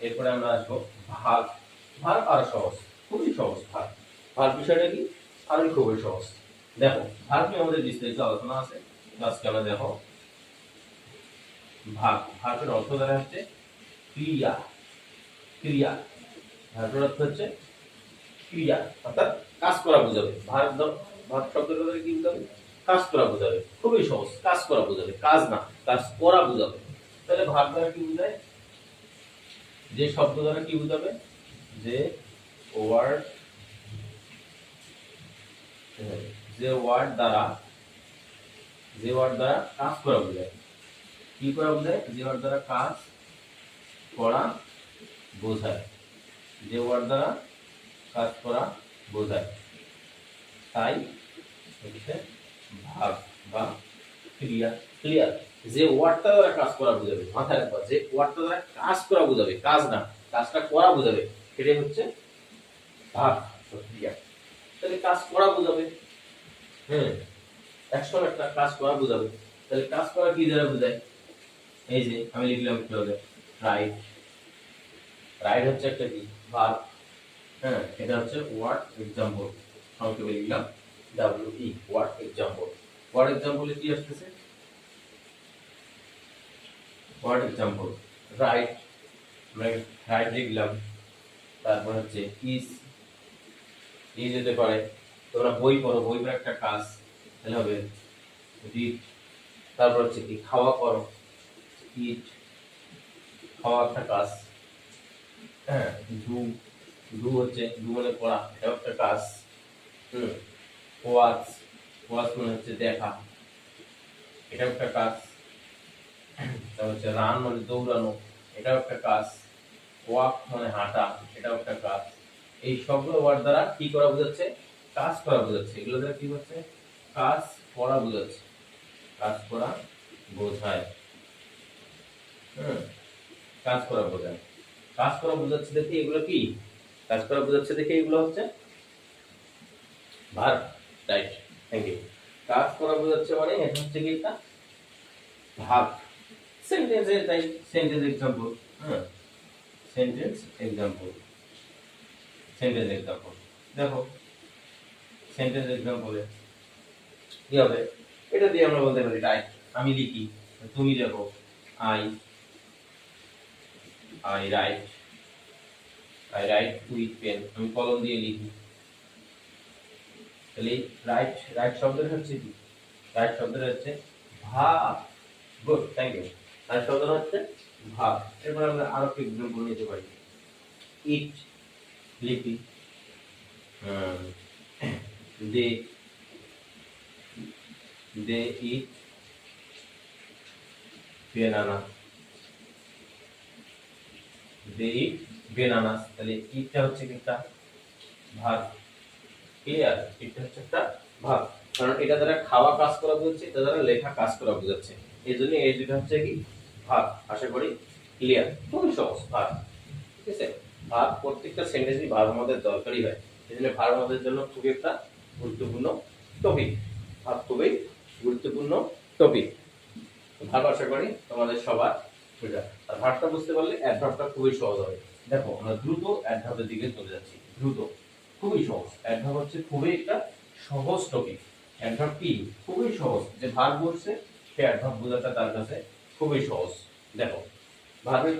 এরপরে আমরা আসব ভাগ। ভাগ আরও সহজ। খুবই সহজ ভাগ। ভাগ বিষয়টা কি? আরও খুবই সহজ। দেখো, ভাগ নিয়ে আমাদের বিস্তারিত আলোচনা আছে। আজকে আমরা দেখো, ভাগ। ভাগের অর্থ দ্বারা হচ্ছে ক্রিয়া। ক্রিয়া। ভাগের অর্থ হচ্ছে ক্রিয়া। অর্থাৎ কাজ করা বোঝাবে। দাও ভাগ শব্দটা দ্বারা কি বোঝাবে? কাজ করা বোঝাবে। খুবই সহজ। কাজ করা বোঝাবে। কাজ না, কাজ করা বোঝাবে। তাহলে ভাগ দ্বারা কি বোঝায়? যে শব্দ দ্বারা কি বোঝাবে? যে ওয়ার্ড যে ওয়ার্ড দ্বারা, যে ওয়ার্ড দ্বারা কাজ করা বোঝায়। কি করা বোঝায়? যে ওয়ার্ড দ্বারা কাজ করা বোঝায়। যে ওয়ার্ড দ্বারা কাজ করা বোঝায়। তাই হচ্ছে ভাগ বা ক্রিয়া ক্লিয়ার যে ওয়ার্ডটা দ্বারা কাজ করা বোঝাবে, মাথায় রাখবা, যে ওয়ার্ডটা দ্বারা কাজ করা বোঝাবে, কাজ না, কাজটা করা বোঝাবে, সেটাই হচ্ছে ভাব ক্রিয়া তাহলে কাজ করা বোঝাবে হ্যাঁ একশো একটা কাজ করা বোঝাবে। তাহলে কাজ করা কি দ্বারা বোঝায়? এই যে, আমি লিখলাম একটু আগে রাইট রাইট হচ্ছে একটা কি? ভাগ হ্যাঁ এটা হচ্ছে ওয়ার্ড এক্সাম্পল সংক্ষেপে লিখলাম W E word example word এক্সাম্পলে কি আসতেছে ওয়ার্ড এক্সাম্পল রাইট রাইট লিখলাম তারপর হচ্ছে ইজ ইজ যেতে পারে। তোমরা বই পড়ো, বই পড়া একটা কাজ, তাহলে হবে রিড তারপর হচ্ছে কি, খাওয়া করো ইট খাওয়া একটা কাজ। হ্যাঁ ডু ডু হচ্ছে ডু মানে পড়া একটা কাজ। হুম। ওয়াচ ওয়াচ মানে হচ্ছে দেখা। এটাও একটা কাজ। তারপর হচ্ছে রান মানে দৌড়ানো, এটাও একটা কাজ। ওয়াক মানে হাঁটা, এটাও একটা কাজ। এই সবগুলো ওয়ার্ড দ্বারা কি করা বোঝাচ্ছে? কাজ করা বোঝাচ্ছে। এগুলো দ্বারা কি হচ্ছে? কাজ করা বোঝাচ্ছে। কাজ করা বোঝায়। কাজ করা বোঝায়। কাজ করা বোঝাচ্ছে দেখি এগুলো কি? কাজ করা বোঝাচ্ছে দেখি এগুলো হচ্ছে ভার রাইট। থ্যাংক ইউ কাজ করা বোঝাচ্ছে মানে এটা হচ্ছে কি একটা ভাব সেন্টেন্সে তাই সেন্টেন্স এক্সাম্পল হ্যাঁ? সেন্টেন্স এক্সাম্পল সেন্টেন্স এক্সাম্পল দেখো সেন্টেন্স এক্সাম্পলে কি হবে? এটা দিয়ে আমরা বলতে পারি রাইট আমি লিখি, তুমি দেখো I I write I write with pen আমি কলম দিয়ে লিখি। তাহলে রাইট রাইট শব্দটা হচ্ছে কি? রাইট শব্দটা হচ্ছে ভাব। গুড থ্যাংক ইউ রাইট শব্দটা হচ্ছে ভাব। এরপর আমরা আরও একটু এক্সাম্পল নিতে পারি। ইট লিপি দে দে ইট বেনানা দে ইট বেনানাস তাহলে ইটটা হচ্ছে কি একটা? একটা ভাগ কারণ এটা দ্বারা খাওয়া কাজ করা বোঝাচ্ছে, এটা দ্বারা লেখা কাজ করা বোঝাচ্ছে। এই জন্য এই দুটো হচ্ছে কি? ভাগ আশা করি ক্লিয়ার খুবই সহজ ভাগ ঠিক আছে? ভাগ প্রত্যেকটা সেন্টেন্সই ভাগ আমাদের দরকারই হয়। এই জন্য ভাগ আমাদের জন্য খুবই একটা গুরুত্বপূর্ণ টপিক ভাগ খুবই গুরুত্বপূর্ণ টপিক ভাগ আশা করি তোমাদের সবার বুঝা আর ভাগটা বুঝতে পারলে অ্যাডভার্বটা খুবই সহজ হবে। দেখো, আমরা দ্রুত অ্যাডভার্বের দিকে চলে যাচ্ছি। দ্রুত। খুবই সহজ। অ্যাডভার্ব হচ্ছে খুবই একটা সহজ টপিক অ্যাডভার্ব কি? খুবই সহজ। যে ভাগ বলছে, সে অ্যাডভার্ব বোঝাটা তার কাছে খুবই সহজ। দেখো ভার্বের